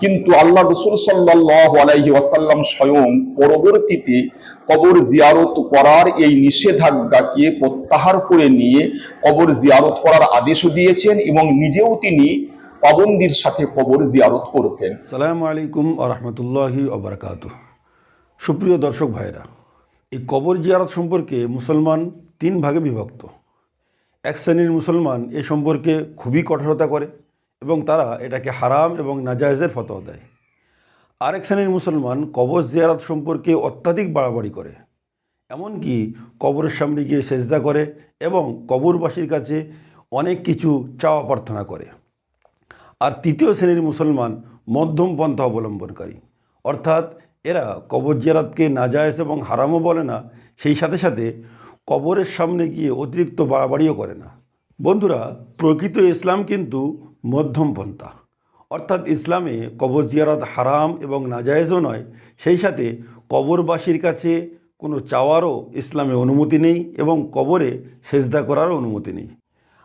কিন্তু আল্লাহ রসুল সাল্লাহ আলাইহি ওয়াসাল্লাম স্বয়ং পরবর্তীতে কবর জিয়ারত করার এই নিষেধাজ্ঞাকে প্রত্যাহার করে নিয়ে কবর জিয়ারত করার আদেশও দিয়েছেন এবং নিজেও তিনি পাবন্দির সাথে কবর জিয়ারত করতেন। সালাম আলাইকুম আরহামতুল্লাহি অবরাকাত সুপ্রিয় দর্শক ভাইরা এই কবর জিয়ারত সম্পর্কে মুসলমান তিন ভাগে বিভক্ত। এক শ্রেণির মুসলমান এ সম্পর্কে খুবই কঠোরতা করে এবং তারা এটাকে হারাম এবং নাজায়েজের ফতোয়া দেয়। আরেক শ্রেণির মুসলমান কবর জিয়ারত সম্পর্কে অত্যাধিক বাড়াবাড়ি করে। এমনকি কবরের সামনে গিয়ে সেজদা করে এবং কবরবাসীর কাছে অনেক কিছু চাওয়া প্রার্থনা করে। আর তৃতীয় শ্রেণির মুসলমান মধ্যম পন্থা অবলম্বনকারী। অর্থাৎ এরা কবর জিয়ারাতকে নাজায়েজ এবং হারামও বলে না, সেই সাথে সাথে কবরের সামনে গিয়ে অতিরিক্ত বাড়াবাড়িও করে না। বন্ধুরা, প্রকৃত ইসলাম কিন্তু মধ্যম পন্থা। অর্থাৎ ইসলামে কবর জিয়ারাত হারাম এবং নাজায়েজও নয়, সেই সাথে কবরবাসীর কাছে কোনো চাওয়ারও ইসলামে অনুমতি নেই এবং কবরে সেজদা করারও অনুমতি নেই।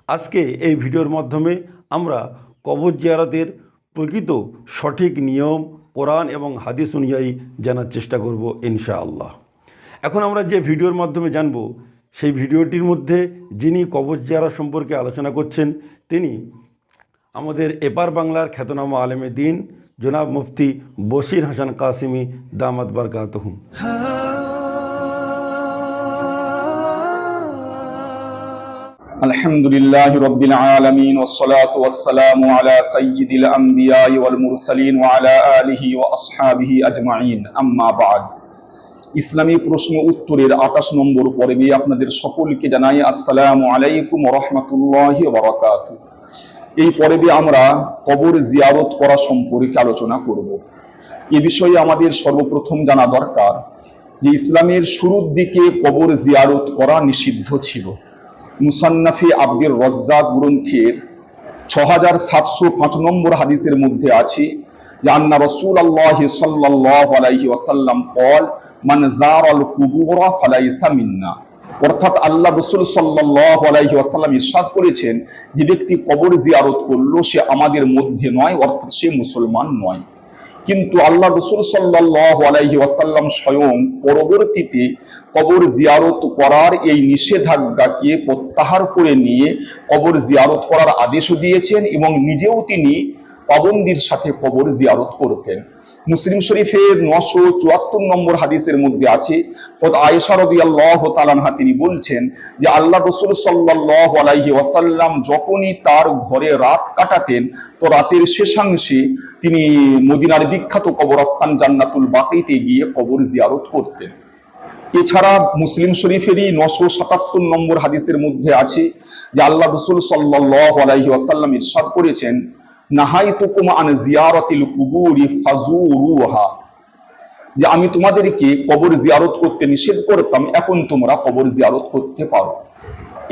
আজকে এই ভিডিওর মাধ্যমে আমরা কবর জিয়ারতের প্রকৃত সঠিক নিয়ম, কোরআন এবং হাদিস অনুযায়ী জানার চেষ্টা করব ইনশাআল্লাহ। এখন আমরা যে ভিডিওর মাধ্যমে জানব সেই ভিডিওটির মধ্যে যিনি কবর জিয়ারা সম্পর্কে আলোচনা করছেন তিনি আমাদের এপার বাংলার খ্যাতনামা আলেমে দিন জনাব মুফতি বশির হাসান কাসিমি দামাত বারকাতহুম الحمد لله رب العالمين والصلاة والسلام على سيد الأنبياء والمرسلين وعلى آله وأصحابه أجمعين أما بعد ইসলামী প্রশ্ন উত্তরের আঠাশ নম্বর পর্বে আপনাদের সকলকে জানাই আসসালামু আলাইকুম রহমতুল্লাহ বরকাত এই পর্বে আমরা কবর জিয়ারত করা সম্পর্কে আলোচনা করব। এ বিষয়ে আমাদের সর্বপ্রথম জানা দরকার যে ইসলামের শুরুর দিকে কবর জিয়ারত করা নিষিদ্ধ ছিল। মুসান্নাফি আব্দুর রজ্জাক গ্রন্থের ছ হাজার সাতশো পাঁচ নম্বর হাদিসের মধ্যে আছে আন্না রসুল আল্লাহ সাল্লাহ আলাইহি ওয়াসাল্লাম কল মান জার আল কুবুরা ফালাইসা মিন্না। অর্থাৎ আল্লাহ রসুল সাল্লাহ আলাইহি ওয়াসাল্লাম ইরশাদ করেছেন, যে ব্যক্তি কবর জিয়ারত করল, সে আমাদের মধ্যে নয়, অর্থাৎ সে মুসলমান নয়। কিন্তু আল্লাহ রসুল সাল্লাহ আলাইহি ওয়াসাল্লাম স্বয়ং পরবর্তীতে কবর জিয়ারত করার এই নিষেধাজ্ঞাকে প্রত্যাহার করে নিয়ে কবর জিয়ারত করার আদেশও দিয়েছেন এবং নিজেও তিনি পাবন্দির সাথে কবর জিয়ারত করতেন। মুসলিম শরীফের নশো চুয়াত্তর নম্বর হাদিসের মধ্যে আছে হত তালানহা তিনি বলছেন যে, আল্লাহ রসুল সাল্লাহ আলাইহি ওয়াসাল্লাম যখনই তার ঘরে রাত কাটাতেন, তো রাতের শেষাংশে তিনি মদিনার বিখ্যাত কবরস্থান জান্নাতুল বাকিতে গিয়ে কবর জিয়ারত করতেন। এছাড়া মুসলিম শরীফেরই নশো সাতাত্তর নম্বর হাদিসের মধ্যে আছে যে, আল্লাহ রসুল সাল্লাহ আলাইহি ওয়াসাল্লাম ইরশাদ করেছেন নাহাইতুকুম আন জিয়ারাতিল কুবুরি ফাজুরুহা যে আমি তোমাদেরকে কবর জিয়ারত করতে নিষেধ করতাম, এখন তোমরা কবর জিয়ারত করতে পারো।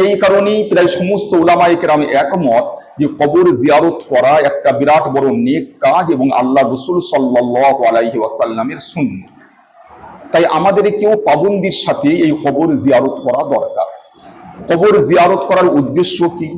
এই কারণেই প্রায় সমস্ত ওলামায়ে কেরাম একমত যে কবর জিয়ারত করা একটা বিরাট বড় নেক কাজ এবং আল্লাহ রসুল সাল্লাহ আলাইহি ওয়াসাল্লামের সুন্নাহ তাই আমাদের কেউ পাবন্দির সাথে এই কবর জিয়ারত করা দরকার। কবর জিয়ারত করার উদ্দেশ্য কি?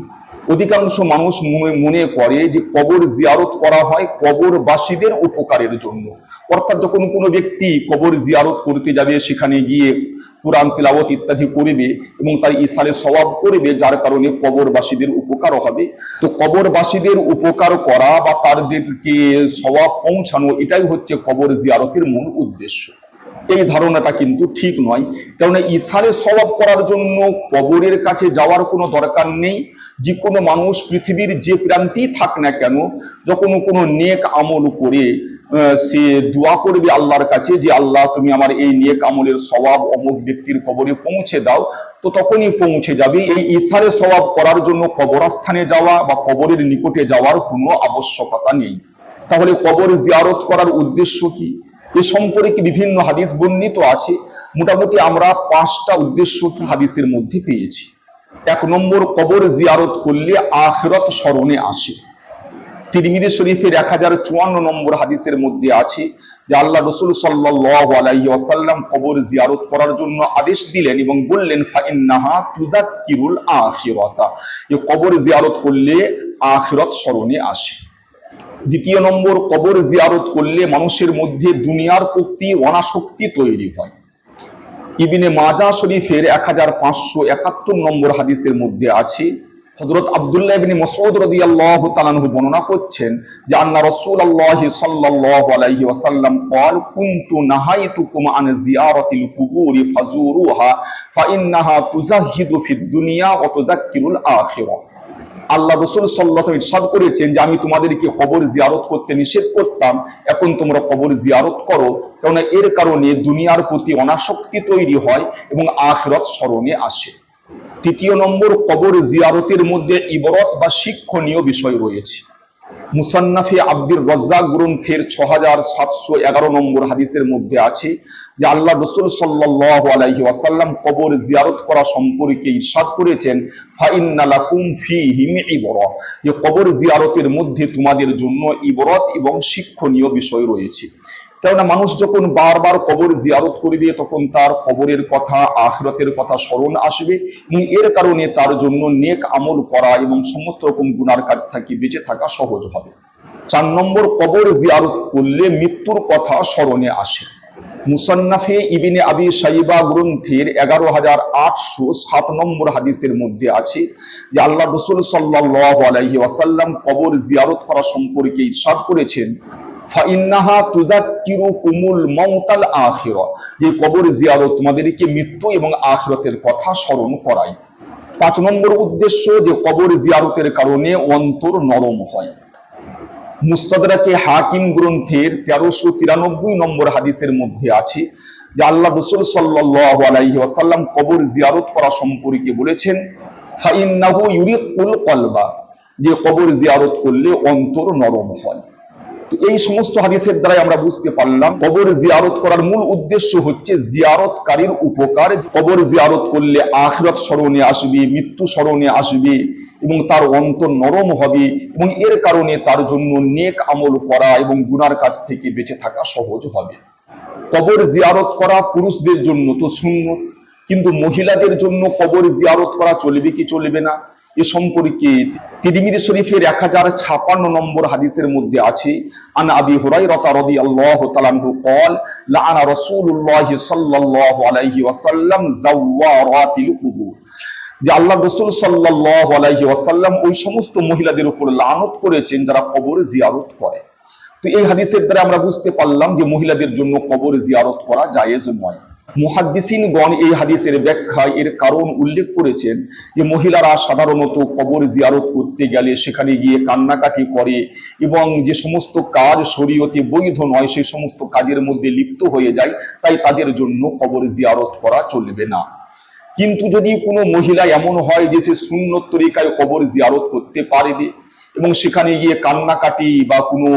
অধিকাংশ মানুষ মনে- মনে করে যে কবর জিয়ারত করা হয় কবরবাসীদের উপকারের জন্য। অর্থাৎ যখন কোনো ব্যক্তি কবর জিয়ারত করতে যাবে, সেখানে গিয়ে কোরআন, তিলাওয়াত ইত্যাদি করবে এবং তার ইসালে স্বভাব করবে, যার কারণে কবরবাসীদের উপকার হবে, তো কবরবাসীদের উপকার করা বা তাদেরকে স্বভাব পৌঁছানো, এটাই হচ্ছে কবর জিয়ারতের মূল উদ্দেশ্য। এই ধারণাটা কিন্তু ঠিক নয়। কারণ ইসারে স্বভাব করার জন্য কবরের কাছে যাওয়ার কোনো দরকার নেই। যে কোনো মানুষ পৃথিবীর যে প্রান্তেই থাক না কেন, যখন কোনো নেক আমল করে সে দোয়া করবে আল্লাহর কাছে যে, আল্লাহ, তুমি আমার এই নেক আমলের স্বভাব অমুক ব্যক্তির কবরে পৌঁছে দাও। তো তখনই পৌঁছে যাবে। এই ইসারে স্বভাব করার জন্য কবরস্থানে যাওয়া বা কবরের নিকটে যাওয়ার কোনো আবশ্যকতা নেই। তাহলে কবর জিয়ারত করার উদ্দেশ্য কি? এ সম্পর্কে বিভিন্ন হাদিস বর্ণিত আছে। মোটামুটি আমরা পাঁচটা উদ্দেশ্য হাদিসের মধ্যে পেয়েছি। এক নম্বর, কবর জিয়ারত করলে আখরত স্মরণে আসে। তিরমিদি শরীফের এক হাজার চুয়ান্ন নম্বর হাদিসের মধ্যে আছে যে আল্লাহ রসুল সাল্লাহ কবর জিয়ারত করার জন্য আদেশ দিলেন এবং বললেন, ফাইন্নাহা তুজাক্কিরুল আখিরাতা। কবর জিয়ারত করলে আখিরাত স্মরণে আসে। দ্বিতীয় নম্বর, কবর জিয়ারত করলে মানুষের মধ্যে দুনিয়ার প্রতি অনাসক্তি তৈরি হয়। ইবিনে মাজা শরীফের এক হাজার পাঁচশো একাত্তর নম্বর হাদিসের মধ্যে আছে হজরত আবদুল্লাহ ইবিনী মসৌদ রদি আল্লাহ তালানহু বর্ণনা করছেন যে আন্না রসুল আল্লাহ সাল্লাহ আলাইহি ওয়াসাল্লাম কল কুন্তু নাহাই তুকুম আন জিয়ারতিল কুবুরি ফাজুরুহা ফা তুজাহিদু ফিদ দুনিয়া ও তুজাক্কিরুল আখিরা আল্লাহ রসুল সাল্লাহ ইরশাদ করেছেন যে আমি তোমাদেরকে কবর জিয়ারত করতে নিষেধ করতাম, এখন তোমরা কবর জিয়ারত করো, কেননা এর কারণে দুনিয়ার প্রতি অনাসক্তি তৈরি হয় এবং আখরত স্মরণে আসে। তৃতীয় নম্বর, কবর জিয়ারতের মধ্যে ইবরত বা শিক্ষণীয় বিষয় রয়েছে। মুসান্নাফে আব্দুর রজ্জা গ্রন্থের ছ হাজার সাতশো এগারো নম্বর হাদিসের মধ্যে আছে যে আল্লাহ রসুল সাল্লাহ আলাইহি ওয়াসাল্লাম কবর জিয়ারত করা সম্পর্কে ইরশাদ করেছেন ফাইন্নালা কুমফি হিম ইবরত যে কবর জিয়ারতের মধ্যে তোমাদের জন্য ইবরত এবং শিক্ষণীয় বিষয় রয়েছে। কেননা মানুষ যখন বারবার কবর জিয়ারত করবে, তখন তার কবরের কথা, আখরতের কথা স্মরণ আসবে এবং এর কারণে তার জন্য নেক আমল করা এবং সমস্ত রকম গুনার কাজ থেকে, বেঁচে থাকা সহজ হবে। চার নম্বর, কবর জিয়ারত করলে মৃত্যুর কথা স্মরণে আসে। মুসান্নাফে ইবিনে আবি সাইবা গ্রন্থের এগারো হাজার আটশো সাত নম্বর হাদিসের মধ্যে আছে যে আল্লাহ রসুল সাল্লাহ আলাইহি ওয়াসাল্লাম কবর জিয়ারত করা সম্পর্কে ইরশাদ করেছেন। ফাইন্নাহা তুজাক্কিরু কুমুল মাউতাল আখিরা। যে কবর জিয়ারত তোমাদেরকে মৃত্যু এবং আখিরাতের কথা স্মরণ করায়। পাঁচ নম্বর উদ্দেশ্য যে কবর জিয়ারতের কারণে অন্তর নরম হয়। মুস্তাদরাকে হাকিম গ্রন্থের তেরোশো তিরানব্বই নম্বর হাদিসের মধ্যে আছে, যে আল্লাহ রসুল সাল্লাহ আলাইহি ওয়াসাল্লাম কবর জিয়ারত করা সম্পর্কে বলেছেন, ফাইন্নাহু ইউরিকুল কলবা যে কবর জিয়ারত করলে অন্তর নরম হয়। তো এই সমস্ত হাদিসের দ্বারাই আমরা বুঝতে পারলাম কবর জিয়ারত করার মূল উদ্দেশ্য হচ্ছে জিয়ারতকারীর উপকার। কবর জিয়ারত করলে আখরত স্মরণে আসবে, মৃত্যু স্মরণে আসবে এবং তার অন্তর নরম হবে এবং এর কারণে তার জন্য নেক আমল করা এবং গুনার কাছ থেকে বেঁচে থাকা সহজ হবে। কবর জিয়ারত করা পুরুষদের জন্য তো শূন্য কিন্তু মহিলাদের জন্য কবর জিয়ারত করা চলবে কি চলবে না? এ সম্পর্কে তিরিমির শরীফের এক হাজার ছাপান্ন নম্বর হাদিসের মধ্যে আছে, আন আবি হুরাই রতা রদি আল্লাহ তালাহু কল লানা রসুল্লাহ সাল্লাহ আলাইহি ওয়াসাল্লাম জাওয়ারাতিল কুবুর। যে আল্লাহ রসুল সাল্লাহ আলাইহি ওয়াসাল্লাম ওই সমস্ত মহিলাদের উপর লানত করেছেন যারা কবর জিয়ারত করে। তো এই হাদিসের দ্বারা আমরা বুঝতে পারলাম যে মহিলাদের জন্য কবর জিয়ারত করা জায়েজ নয়। মুহাদ্দিসিনগণ এই হাদিসের ব্যাখ্যায় এর কারণ উল্লেখ করেছেন যে মহিলারা সাধারণত কবর জিয়ারত করতে গেলে সেখানে গিয়ে কান্নাকাটি করে এবং যে সমস্ত কাজ শরীয়তে বৈধ নয়, সেই সমস্ত কাজের মধ্যে লিপ্ত হয়ে যায়, তাই তাদের জন্য কবর জিয়ারত করা চলবে না। কিন্তু যদি কোনো মহিলা এমন হয় যে সে সুন্নত তরিকায় কবর জিয়ারত করতে পারবে এবং সেখানে গিয়ে কান্নাকাটি বা কোনো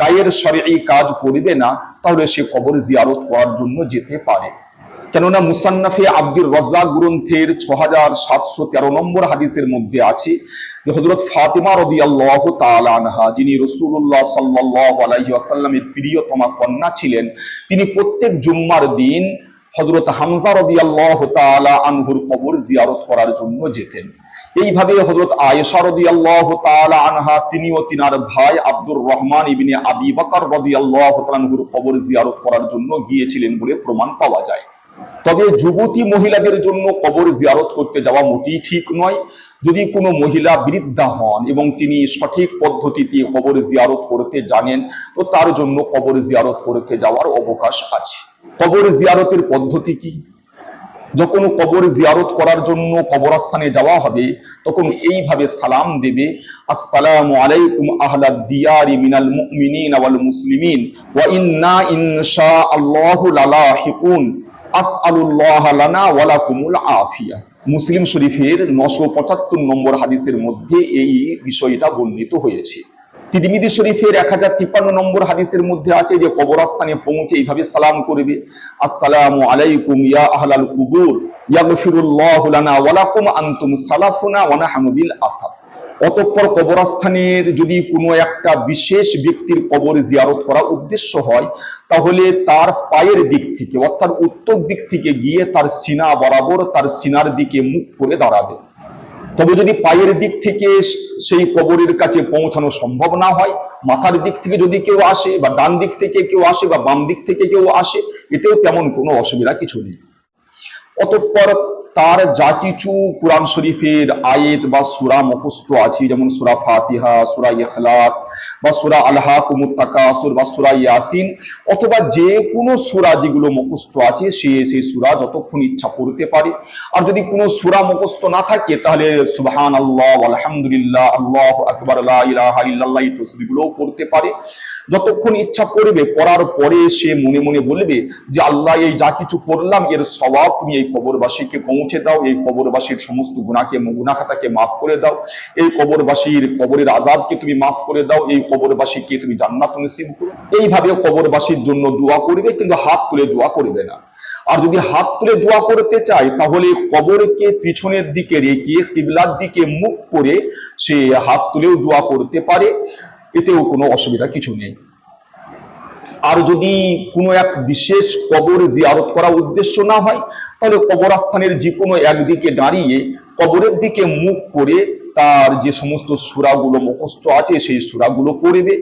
গায়ের স্বরে এই কাজ করবে না, তাহলে সে কবর জিয়ারত করার জন্য যেতে পারে। কেননা মুসান্নাফে আব্দুর রাজ্জাক গ্রন্থের ছ হাজার সাতশো তেরো নম্বর হাদিসের মধ্যে আছে হজরত ফাতিমা রবি আল্লাহ আনহা, যিনি রসুল্লাহ সাল্লাহ আলাইহি আসাল্লামের প্রিয়তমা কন্যা ছিলেন, তিনি প্রত্যেক জুম্মার দিন হজরত হামজা রবি আল্লাহ তালা আনহুর কবর জিয়ারত করার জন্য যেতেন। এইভাবে হজরত আনহা তিনিও তিনার ভাই আব্দুর রহমান ইবিনে আবি বাকার রদি আল্লাহ তালানহুর কবর জিয়ারত করার জন্য গিয়েছিলেন বলে প্রমাণ পাওয়া যায়। তবে যুবতী মহিলাদের জন্য কবর জিয়ারত করতে যাওয়া মোটেই ঠিক নয়। যদি কোনো মহিলা বৃদ্ধা হন এবং তিনি সঠিক পদ্ধতিতে কবর জিয়ারত করতে জানেন, তো তার জন্য কবর জিয়ারত করতে যাওয়ার অবকাশ আছে। কবর জিয়ারতের পদ্ধতি কি? যখন কবর জিয়ারত করার জন্য কবরস্থানে যাওয়া হবে, তখন এইভাবে সালাম দেবে, আসসালামু আলাইকুম আহলা দিয়ারি মিনাল মুমিনিন ওয়াল মুসলিমিন, ওয়া ইন্না ইনশা আল্লাহু লালাহিকুন, আসআলুল্লাহ লানা ওয়া লাকুমুল আফিয়া। মুসলিম শরীফের নশো পঁচাত্তর নম্বর হাদিসের মধ্যে এই বিষয়টা বর্ণিত হয়েছে। তিরমিদি শরীফের এক হাজার তিপ্পান্ন নম্বর হাদিসের মধ্যে আছে যে কবরস্থানে পৌঁছে এইভাবে সালাম করবে। আসসালামু আলাইকুম ইয়া আহলাল কুবুর। ইয়াগফিরুল্লাহু লানা ওয়া লাকুম আনতুম সালাফুনা ওয়া নাহনু বিল অতঃপর কবরস্থানের যদি কোনো একটা বিশেষ ব্যক্তির কবর জিয়ারত করা উদ্দেশ্য হয়, তাহলে তার পায়ের দিক থেকে, অর্থাৎ উত্তর দিক থেকে গিয়ে তার সিনা বরাবর তার সিনার দিকে মুখ করে দাঁড়াবে। তবে যদি পায়ের দিক থেকে সেই কবরের কাছে পৌঁছানো সম্ভব না হয়, মাথার দিক থেকে যদি কেউ আসে বা ডান দিক থেকে কেউ আসে বা বাম দিক থেকে কেউ আসে, এতেও তেমন কোনো অসুবিধা কিছু নেই। অতঃপর তার যা কিছু কোরআন শরীফের আয়েত বা সুরা মুখস্থ আছে, যেমন সুরা ফাতিহা, সুরা ইখলাস বা সুরা আল্লাহ কুমুত্তাকাসুর বা সুরা ইয়াসিন, অথবা যে কোনো সুরা যেগুলো মুখস্থ আছে, সে সেই সুরা যতক্ষণ ইচ্ছা পড়তে পারে। আর যদি কোনো সুরা মুখস্থ না থাকে, তাহলে সুবহান আল্লাহ আলহামদুলিল্লাহ, আল্লাহ আকবর এই তসবিগুলোও পড়তে পারে। যতক্ষণ ইচ্ছা করবে পড়ার পরে সে মনে মনে বলবে যে, আল্লাহ, এই যা কিছু করলাম এর স্বভাব তুমি এই কবরবাসীকে পৌঁছে দাও, এই কবরবাসীর সমস্ত গুণাকে গুণাখাতাকে মাফ করে দাও। এই কবরবাসীর, কবরের আজাবকে তুমি মাফ করে দাও, এই কবরবাসীকে তুমি জান্নাত নসিব করো। এইভাবে কবরবাসীর জন্য দোয়া করবে, কিন্তু হাত তুলে দোয়া করবে না। আর যদি হাত তুলে দোয়া করতে চাই তাহলে কবরকে পিছনের দিকে রেখে, কিবলার দিকে মুখ করে সে হাত তুলেও দোয়া করতে পারে। এতেও কোনো অসুবিধা কিছু নেই। আর যদি কোনো এক বিশেষ কবর জিয়ারত করা উদ্দেশ্য না হয়, তাহলে কবরস্থানের যে কোনো একদিকে দাঁড়িয়ে কবরের দিকে মুখ করে তার যে সমস্ত সুরাগুলো মুখস্থ আছে, সেই সুরাগুলো পড়বে।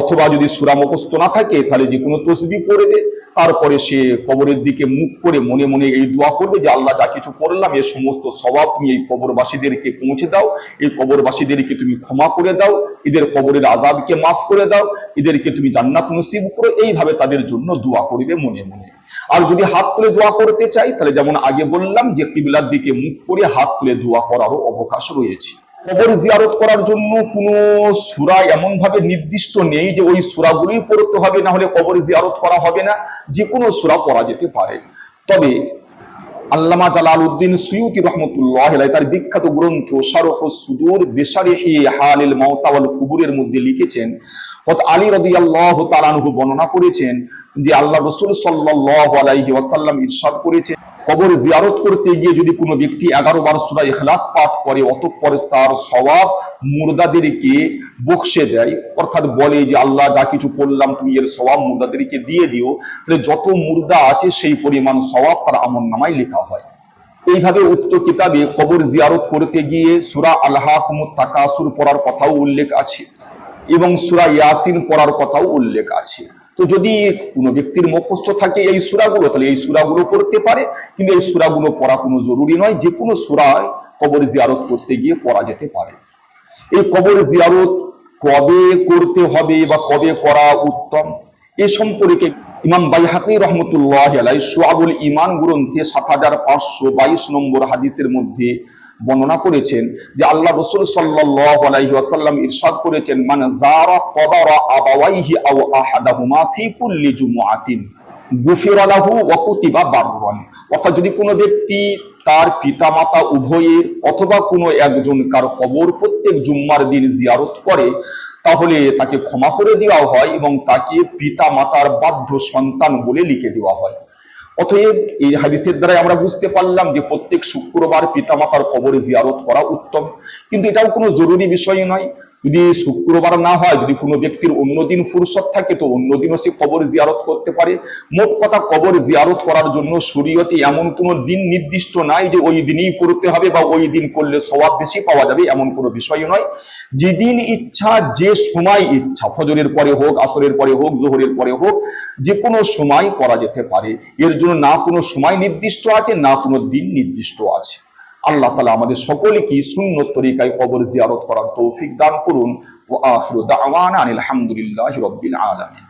অথবা যদি সুরা মুখস্থ না থাকে, তাহলে যে কোনো তসবি পড়বে তারপরে সে কবরের দিকে মুখ করে মনে মনে এই দোয়া করবে যে, আল্লাহ যা কিছু করলাম এ সমস্ত স্বভাব তুমি এই কবরবাসীদেরকে পৌঁছে দাও। এই কবরবাসীদেরকে তুমি ক্ষমা করে দাও। এদের কবরের আজাবকে মাফ করে দাও। এদেরকে তুমি জান্নাত নসিব করো। এইভাবে তাদের জন্য দোয়া করবে মনে মনে। আর যদি হাত তুলে দোয়া করতে চাই, তাহলে যেমন আগে বললাম যে, কিবলার দিকে মুখ করে হাত তুলে দোয়া করারও অবকাশ রয়েছে। কবর জিয়ারত করার জন্য কোনো সুরা এমন ভাবে নির্দিষ্ট নেই যে ওই সুরাগুলোই পড়তে হবে, না হলে কবর জিয়ারত করা হবে না, যে কোনো সুরা পড়া যেতে পারে। তবে আল্লামা জালাল উদ্দিন সুয়ুতি রহমতুল্লাহ তার বিখ্যাত গ্রন্থ শারহ সুদূর বেশারিহি হালিল মাউতা ওয়াল কুবুরের মধ্যে লিখেছেন। হত আলী রাদিয়াল্লাহু তাআলা আনহু বর্ণনা করেছেন যে আল্লাহ রসুল সাল্লাল্লাহু আলাইহি ওয়াসাল্লাম ইরশাদ করেছেন কবর জিয়ারত করতে গিয়ে যদি কোনো ব্যক্তি এগারো বার সূরা ইখলাস পাঠ করে, অতঃপর তার স্বভাব মুর্দাদেরকে বকশে দেয়। অর্থাৎ বলে যে, আল্লাহ যা কিছু করলাম তুমি এর স্বভাব মুর্দাদেরকে দিয়ে দিও। তাহলে যত মুর্দা আছে, সেই পরিমাণ স্বভাব তার আমল নামায় লেখা হয়। এইভাবে উক্ত কিতাবে কবর জিয়ারত করতে গিয়ে সুরা আল্লাহ তাকাসুর পড়ার কথাও উল্লেখ আছে এবং সুরা ইয়াসিন পড়ার কথাও উল্লেখ আছে। তো যদি কোনো ব্যক্তির মুখস্থ থাকে এই সুরাগুলো, তাহলে এই সুরাগুলো পড়তে পারে, কিন্তু এই সুরাগুলো পড়া কোনো জরুরি নয়, যে কোনো সুরায় কবর জিয়ারত করতে গিয়ে পড়া যেতে পারে। এই কবর জিয়ারত কবে করতে হবে বা কবে করা উত্তম, এ সম্পর্কে ইমাম বাইহাকি রহমতুল্লাহ সোয়াবুল ইমান গ্রন্থে সাত হাজার পাঁচশো বাইশ নম্বর হাদিসের মধ্যে বর্ণনা করেছেন যে আল্লাহ রসুল ওয়াসাল্লাম ইরশাদ করেছেন মানে যারা কবরা আবাওয়াইহি অর্থাৎ যদি কোনো ব্যক্তি তার পিতামাতা উভয়ের অথবা কোনো একজন কার কবর প্রত্যেক জুম্মার দিন জিয়ারত করে, তাহলে তাকে ক্ষমা করে দেওয়া হয় এবং তাকে পিতা মাতার বাধ্য সন্তান বলে লিখে দেওয়া হয়। অতএব এই হাদিসের দ্বারাই আমরা বুঝতে পারলাম যে প্রত্যেক শুক্রবার পিতামাতার কবরে জিয়ারত করা উত্তম। কিন্তু এটাও কোনো জরুরি বিষয় নয়। যদি শুক্রবার না হয়, যদি কোনো ব্যক্তির অন্য দিন ফুরসত থাকে, তো অন্য দিনও সে কবর জিয়ারত করতে পারে। মোট কথা কবর জিয়ারত করার জন্য শরীয়তে এমন কোনো দিন নির্দিষ্ট নাই যে ওই দিনই করতে হবে বা ওই দিন করলে স্বভাব বেশি পাওয়া যাবে, এমন কোনো বিষয় নয়। যেদিন ইচ্ছা, যে সময় ইচ্ছা, ফজরের পরে হোক, আসরের পরে হোক, জোহরের পরে হোক, যে কোনো সময় করা যেতে পারে। এর জন্য না কোনো সময় নির্দিষ্ট আছে, না কোনো দিন নির্দিষ্ট আছে। আল্লাহ তালা আমাদের সকলকে শূন্য তরিকায় কবর জিয়ারত করার তৌফিক দান করুন ও আখিরু আওয়ান আনিল হামদুলিল্লাহি রাব্বিল আলামিন.